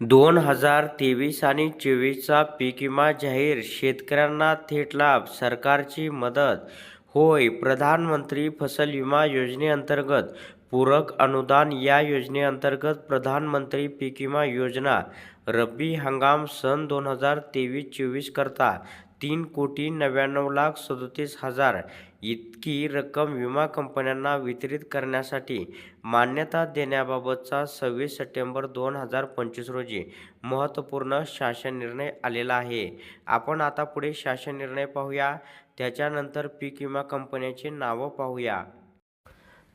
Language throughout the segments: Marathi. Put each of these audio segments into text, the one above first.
दोन हजार तेवीस आणि चोवीसचा पीक विमा जाहीर. शेतकऱ्यांना थेट लाभ सरकारची मदत. होय प्रधानमंत्री फसल विमा योजनेअंतर्गत पूरक अनुदान या योजनेअंतर्गत प्रधानमंत्री पीक विमा योजना रब्बी हंगाम सन दोन हजार तेवीस चोवीस करता. तीन कोटी नव्याण्णव लाख सदोतीस हजार इतकी रक्कम विमा कंपन्यांना वितरित करण्यासाठी मान्यता देण्याबाबतचा सव्वीस सप्टेंबर दोन हजार पंचवीस रोजी महत्त्वपूर्ण शासन निर्णय आलेला आहे. आपण आता पुढे शासन निर्णय पाहूया. त्याच्यानंतर पीक विमा कंपन्यांची नावं पाहूया.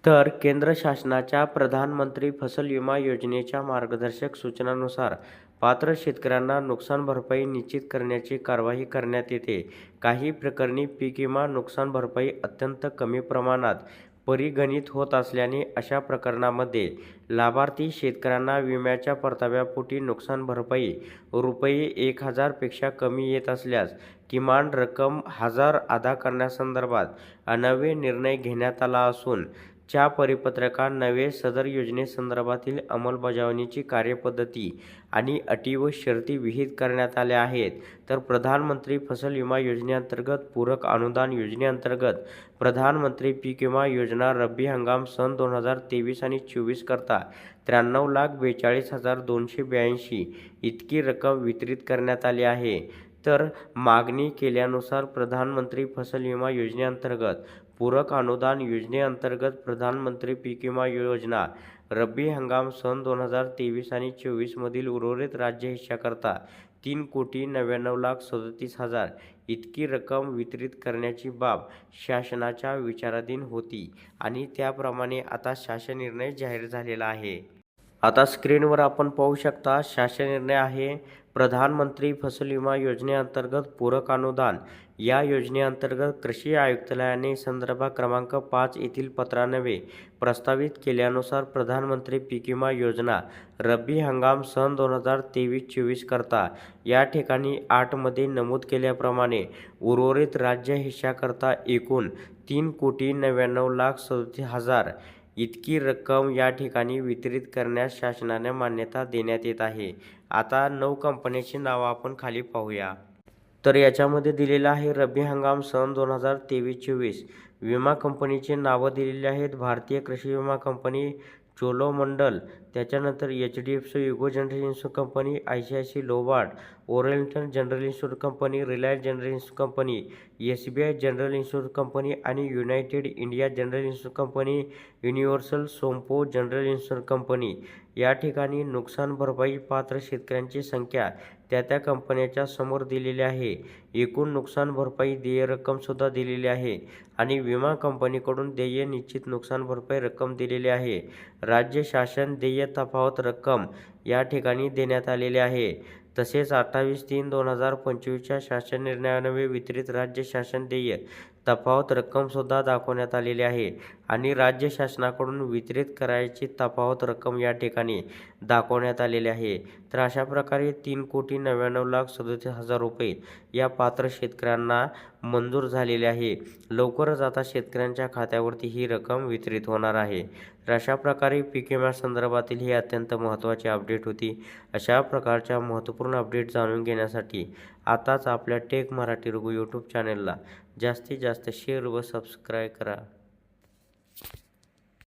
तर केंद्र शासनाच्या प्रधानमंत्री फसल विमा योजनेच्या मार्गदर्शक सूचनानुसार पात्र शेतकऱ्यांना नुकसान भरपाई निश्चित करण्याची कारवाई करण्यात येते. काही प्रकरणी पीक विमा नुकसान भरपाई अत्यंत कमी प्रमाणात परिगणित होत असल्याने अशा प्रकरणामध्ये लाभार्थी शेतकऱ्यांना विम्याच्या परताव्यापोटी नुकसान भरपाई रुपये एक हजारपेक्षा कमी येत असल्यास किमान रक्कम हजार अदा करण्यासंदर्भात अनवे निर्णय घेण्यात आला असून च्या परिपत्रकात नवे सदर योजनेसंदर्भातील अंमलबजावणीची कार्यपद्धती आणि अटी व शर्ती विहित करण्यात आल्या आहेत. तर प्रधानमंत्री फसल विमा योजनेअंतर्गत पूरक अनुदान योजनेअंतर्गत प्रधानमंत्री पीक विमा योजना रब्बी हंगाम सन दोन हजार तेवीस आणि चोवीस करता त्र्याण्णव लाख बेचाळीस हजार दोनशे ब्याऐंशी इतकी रक्कम वितरित करण्यात आली आहे. तर मागणी केल्यानुसार प्रधानमंत्री फसल विमा योजनेअंतर्गत पूरक अनुदान योजनेअंतर्गत प्रधानमंत्री पीक विमा योजना रब्बी हंगाम सन दोन हजार तेवीस आणि चोवीसमधील उर्वरित राज्य हिश्शाकरता तीन कोटी नव्याण्णव लाख सदतीस हजार इतकी रक्कम वितरित करण्याची बाब शासनाच्या विचाराधीन होती आणि त्याप्रमाणे आता शासन निर्णय जाहीर झालेला आहे. आता स्क्रीनवर आपण पाहू शकता शासन निर्णय आहे प्रधानमंत्री फसल विमा योजनेअंतर्गत पूरक अनुदान. या योजनेअंतर्गत कृषी आयुक्तालयाने संदर्भ क्रमांक पाच येथील पत्रानवे प्रस्तावित केल्यानुसार प्रधानमंत्री पीक विमा योजना रब्बी हंगाम सन दोन हजार तेवीस चोवीस करता. या ठिकाणी आठमध्ये नमूद केल्याप्रमाणे उर्वरित राज्य हिश्शाकरता एकूण तीन कोटी नव्याण्णव लाख सदतीस हजार इतकी रक्कम या ठिकाणी वितरित करण्यास शासनाने मान्यता देण्यात येत आहे. आता नऊ कंपन्यांची नावं आपण खाली पाहूया. तर याच्यामध्ये दिलेलं आहे रब्बी हंगाम सन दोन हजार तेवीस चोवीस. विमा कंपनीची नावं दिलेली आहेत भारतीय कृषी विमा कंपनी चोलोमंडल त्याच्यानंतर H D F C युगो general insurance company I C I C Lombard Oriental general insurance company Reliance general insurance company S B I general insurance company आणि United India general insurance company Universal Sompo general insurance company. या ठिकाणी नुकसान भरपाई पात्र शेतकऱ्यांची संख्या त्या त्या कंपन्याच्या समोर दिलेली आहे. एकूण नुकसान भरपाई देय रक्कमसुद्धा दिलेली आहे आणि विमा कंपनीकडून देय निश्चित नुकसान भरपाई रक्कम दिलेली आहे. राज्य शासन देय तफावत रक्कम या ठिकाणी देण्यात आलेले आहे. तसेच अठ्ठावीस तीन दोन हजार पंचवीसच्या शासन निर्णयान्वये वितरित राज्य शासन देय तफावत रक्कमसुद्धा दाखवण्यात आलेली आहे आणि राज्य शासनाकडून वितरित करायची तफावत रक्कम या ठिकाणी दाखवण्यात आलेली आहे. तर अशा प्रकारे तीन कोटी नव्याण्णव लाख सदतीस हजार रुपये या पात्र शेतकऱ्यांना मंजूर झालेले आहे. लवकरच आता शेतकऱ्यांच्या खात्यावरती ही रक्कम वितरित होणार आहे. तर अशा प्रकारे पीक विम्यासंदर्भातील ही अत्यंत महत्त्वाची अपडेट होती. अशा प्रकारच्या महत्त्वपूर्ण अपडेट जाणून घेण्यासाठी आताच आपल्या टेक मराठी रघु यूट्यूब चॅनलला जास्तीत जास्त शेअर व सबस्क्राईब करा.